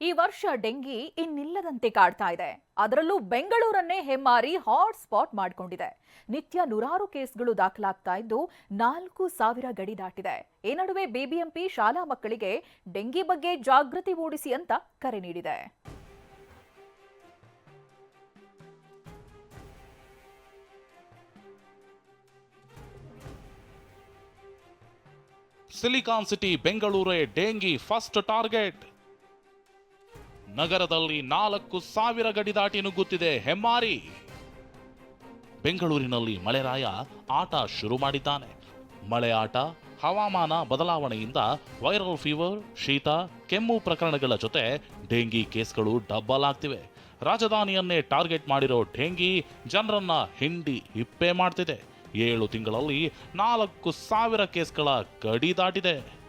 ಈ ವರ್ಷ ಡೆಂಗಿ ಇನ್ನಿಲ್ಲದಂತೆ ಕಾಡ್ತಾ ಇದೆ. ಅದರಲ್ಲೂ ಬೆಂಗಳೂರನ್ನೇ ಹೆಮ್ಮಾರಿ ಹಾಟ್ ಸ್ಪಾಟ್ ಮಾಡಿಕೊಂಡಿದೆ. ನಿತ್ಯ ನೂರಾರು ಕೇಸ್ಗಳು ದಾಖಲಾಗ್ತಾ ಇದ್ದು ನಾಲ್ಕು ಸಾವಿರ ಗಡಿ ದಾಟಿದೆ. ಈ ನಡುವೆ ಬಿಬಿಎಂಪಿ ಶಾಲಾ ಮಕ್ಕಳಿಗೆ ಡೆಂಗಿ ಬಗ್ಗೆ ಜಾಗೃತಿ ಮೂಡಿಸಿ ಅಂತ ಕರೆ ನೀಡಿದೆ. ಸಿಲಿಕಾನ್ ಸಿಟಿ ಬೆಂಗಳೂರೇ ಡೆಂಗಿ ಫಸ್ಟ್ ಟಾರ್ಗೆಟ್. ನಗರದಲ್ಲಿ ನಾಲ್ಕು ಸಾವಿರ ಗಡಿ ದಾಟಿ ನುಗ್ಗುತ್ತಿದೆ. ಹೆಮ್ಮಾರಿ. ಬೆಂಗಳೂರಿನಲ್ಲಿ ಮಳೆರಾಯ ಆಟ ಶುರು ಮಾಡಿದ್ದಾನೆ. ಮಳೆ ಆಟ, ಹವಾಮಾನ ಬದಲಾವಣೆಯಿಂದ ವೈರಲ್ ಫೀವರ್, ಶೀತ, ಕೆಮ್ಮು ಪ್ರಕರಣಗಳ ಜೊತೆ ಡೆಂಗಿ ಕೇಸ್ಗಳು ಡಬ್ಬಲ್ ಆಗ್ತಿವೆ. ರಾಜಧಾನಿಯನ್ನೇ ಟಾರ್ಗೆಟ್ ಮಾಡಿರೋ ಡೆಂಗಿ ಜನರನ್ನ ಹಿಂಡಿ ಹಿಪ್ಪೆ ಮಾಡ್ತಿದೆ. ಏಳು ತಿಂಗಳಲ್ಲಿ ನಾಲ್ಕು ಸಾವಿರ ಕೇಸ್ಗಳ ಗಡಿ ದಾಟಿದೆ.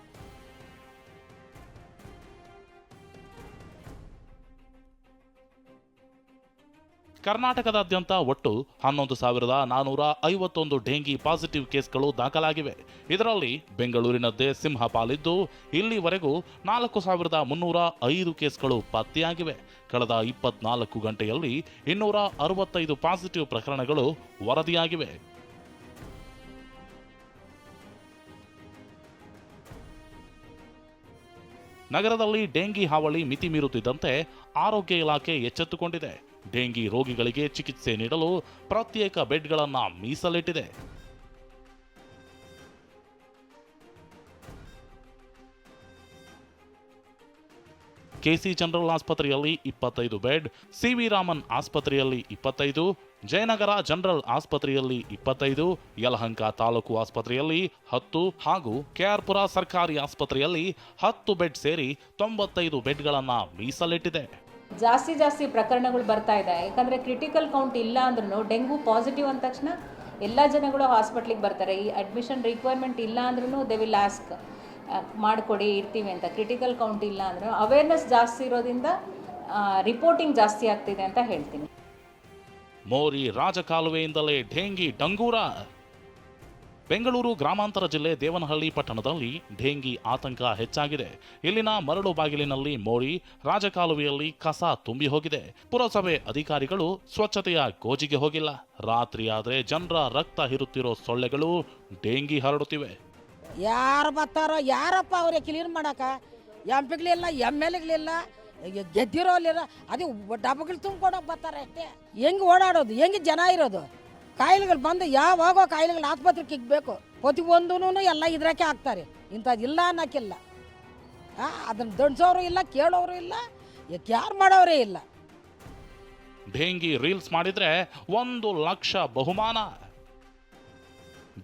ಕರ್ನಾಟಕದಾದ್ಯಂತ ಒಟ್ಟು ಹನ್ನೊಂದು ಸಾವಿರದ ನಾನೂರ ಐವತ್ತೊಂದು ಡೆಂಗಿ ಪಾಸಿಟಿವ್ ಕೇಸ್ಗಳು ದಾಖಲಾಗಿವೆ. ಇದರಲ್ಲಿ ಬೆಂಗಳೂರಿನದ್ದೇ ಸಿಂಹ ಪಾಲಿದ್ದು ಇಲ್ಲಿವರೆಗೂ ನಾಲ್ಕು ಸಾವಿರದ ಮುನ್ನೂರ ಐದು ಕೇಸ್ಗಳು ಪತ್ತೆಯಾಗಿವೆ. ಕಳೆದ ಇಪ್ಪತ್ನಾಲ್ಕು ಗಂಟೆಯಲ್ಲಿ ಇನ್ನೂರ ಅರವತ್ತೈದು ಪಾಸಿಟಿವ್ ಪ್ರಕರಣಗಳು ವರದಿಯಾಗಿವೆ. ನಗರದಲ್ಲಿ ಡೆಂಗಿ ಹಾವಳಿ ಮಿತಿ ಮೀರುತ್ತಿದ್ದಂತೆ ಆರೋಗ್ಯ ಇಲಾಖೆ ಎಚ್ಚೆತ್ತುಕೊಂಡಿದೆ. ಡೆಂಗಿ ರೋಗಿಗಳಿಗೆ ಚಿಕಿತ್ಸೆ ನೀಡಲು ಪ್ರತ್ಯೇಕ ಬೆಡ್ಗಳನ್ನು ಮೀಸಲಿಟ್ಟಿದೆ. ಕೆಸಿ ಜನರಲ್ ಆಸ್ಪತ್ರೆಯಲ್ಲಿ ಇಪ್ಪತ್ತೈದು ಬೆಡ್, ಸಿವಿ ರಾಮನ್ ಆಸ್ಪತ್ರೆಯಲ್ಲಿ ಇಪ್ಪತ್ತೈದು, ಜಯನಗರ ಜನರಲ್ ಆಸ್ಪತ್ರೆಯಲ್ಲಿ ಇಪ್ಪತ್ತೈದು, ಯಲಹಂಕ ತಾಲೂಕು ಆಸ್ಪತ್ರೆಯಲ್ಲಿ ಹತ್ತು ಹಾಗೂ ಕೆಆರ್ಪುರ ಸರ್ಕಾರಿ ಆಸ್ಪತ್ರೆಯಲ್ಲಿ ಹತ್ತು ಬೆಡ್ ಸೇರಿ ತೊಂಬತ್ತೈದು ಬೆಡ್ಗಳನ್ನು ಮೀಸಲಿಟ್ಟಿದೆ. ಜಾಸ್ತಿ ಜಾಸ್ತಿ ಪ್ರಕರಣಗಳು ಬರ್ತಾ ಇದೆ. ಯಾಕಂದರೆ ಕ್ರಿಟಿಕಲ್ ಕೌಂಟ್ ಇಲ್ಲ ಅಂದ್ರೂ ಡೆಂಗು ಪಾಸಿಟಿವ್ ಅಂದ ತಕ್ಷಣ ಎಲ್ಲ ಜನಗಳು ಹಾಸ್ಪಿಟ್ಲಿಗೆ ಬರ್ತಾರೆ. ಈ ಅಡ್ಮಿಷನ್ ರಿಕ್ವೈರ್ಮೆಂಟ್ ಇಲ್ಲ ಅಂದ್ರೂ ದೇ ವಿಲ್ ಆಸ್ಕ್ ಮಾಡಿಕೊಡಿ, ಇರ್ತೀವಿ ಅಂತ. ಕ್ರಿಟಿಕಲ್ ಕೌಂಟ್ ಇಲ್ಲ ಅಂದ್ರೂ ಅವೇರ್ನೆಸ್ ಜಾಸ್ತಿ ಇರೋದ್ರಿಂದ ರಿಪೋರ್ಟಿಂಗ್ ಜಾಸ್ತಿ ಆಗ್ತಿದೆ ಅಂತ ಹೇಳ್ತೀನಿ. ಮೋರಿ ರಾಜಕಾಲುವೆಯಿಂದಲೇ ಢೇಂಗಿ ಡಂಗೂರ. ಬೆಂಗಳೂರು ಗ್ರಾಮಾಂತರ ಜಿಲ್ಲೆ ದೇವನಹಳ್ಳಿ ಪಟ್ಟಣದಲ್ಲಿ ಡೆಂಗಿ ಆತಂಕ ಹೆಚ್ಚಾಗಿದೆ. ಇಲ್ಲಿನ ಮರಳು ಬಾಗಿಲಿನಲ್ಲಿ ಮೋರಿ ರಾಜಕಾಲುವೆಯಲ್ಲಿ ಕಸ ತುಂಬಿ ಹೋಗಿದೆ. ಪುರಸಭೆ ಅಧಿಕಾರಿಗಳು ಸ್ವಚ್ಛತೆಯ ಗೋಜಿಗೆ ಹೋಗಿಲ್ಲ. ರಾತ್ರಿಯಾದ್ರೆ ಜನರ ರಕ್ತ ಹಿರುತ್ತಿರೋ ಸೊಳ್ಳೆಗಳು ಡೆಂಗಿ ಹರಡುತ್ತಿವೆ. ಯಾರು ಬರ್ತಾರೋ, ಯಾರಪ್ಪ ಅವ್ರಿಗೆ ಕ್ಲೀನ್ ಮಾಡಕ ಎಂ ಪಿಗಳಿಲ್ಲ ಎಂ ಎಲ್ ಎಗಳಿಲ್ಲ ಗೆದ್ದಿರೋಲಿಲ್ಲ ಅದೇ ಡಬ್ಬಗಳು ತುಂಬಿಕೊಂಡೋಗಿ ಬರ್ತಾರೆ ಅಷ್ಟೇ. ಹೆಂಗೆ ಓಡಾಡೋದು? ಹೆಂಗೆ ಜನ ಇರೋದು? ಕಾಯಿಲೆಗಳು ಬಂದು ಯಾವಾಗೋ ಕಾಯಿಲೆಗಳು ಆಸ್ಪತ್ರೆಗೆ ಇಕ್ಬೇಕು. ಒಂದೂ ಎಲ್ಲ ಇದ್ರಾಕೆ ಹಾಕ್ತಾರೆ ಇಂಥದ್ದು ಇಲ್ಲ ಅನ್ನೋಕ್ಕಿಲ್ಲ. ಅದನ್ನು ದಂಡಿಸೋರು ಇಲ್ಲ, ಕೇಳೋರು ಇಲ್ಲ ಯಾರು ಮಾಡೋರೇ ಇಲ್ಲ. ಢೇಂಗಿ ರೀಲ್ಸ್ ಮಾಡಿದರೆ ಒಂದು ಲಕ್ಷ ಬಹುಮಾನ.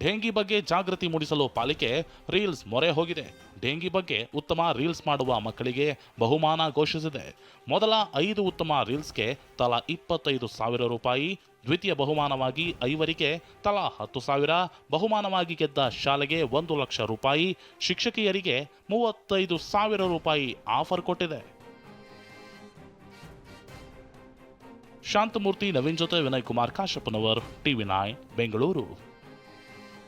ಢೇಂಗಿ ಬಗ್ಗೆ ಜಾಗೃತಿ ಮೂಡಿಸಲು ಪಾಲಿಕೆ ರೀಲ್ಸ್ ಮೊರೆ ಹೋಗಿದೆ. ಡೆಂಗಿ ಬಗ್ಗೆ ಉತ್ತಮ ರೀಲ್ಸ್ ಮಾಡುವ ಮಕ್ಕಳಿಗೆ ಬಹುಮಾನ ಘೋಷಿಸಿದೆ. ಮೊದಲ ಐದು ಉತ್ತಮ ರೀಲ್ಸ್ಗೆ ತಲಾ ಇಪ್ಪತ್ತೈದು ಸಾವಿರ ರೂಪಾಯಿ, ದ್ವಿತೀಯ ಬಹುಮಾನವಾಗಿ ಐವರಿಗೆ ತಲಾ ಹತ್ತು ಸಾವಿರ, ಬಹುಮಾನವಾಗಿ ಗೆದ್ದ ಶಾಲೆಗೆ ಒಂದು ಲಕ್ಷ ರೂಪಾಯಿ, ಶಿಕ್ಷಕಿಯರಿಗೆ ಮೂವತ್ತೈದು ಸಾವಿರ ರೂಪಾಯಿ ಆಫರ್ ಕೊಟ್ಟಿದೆ. ಶಾಂತಮೂರ್ತಿ ನವೀನ್ ಜೊತೆ ವಿನಯ್ ಕುಮಾರ್ ಕಾಶಪ್ಪನವರ್ ಟಿವಿ ನೈನ್, ಬೆಂಗಳೂರು.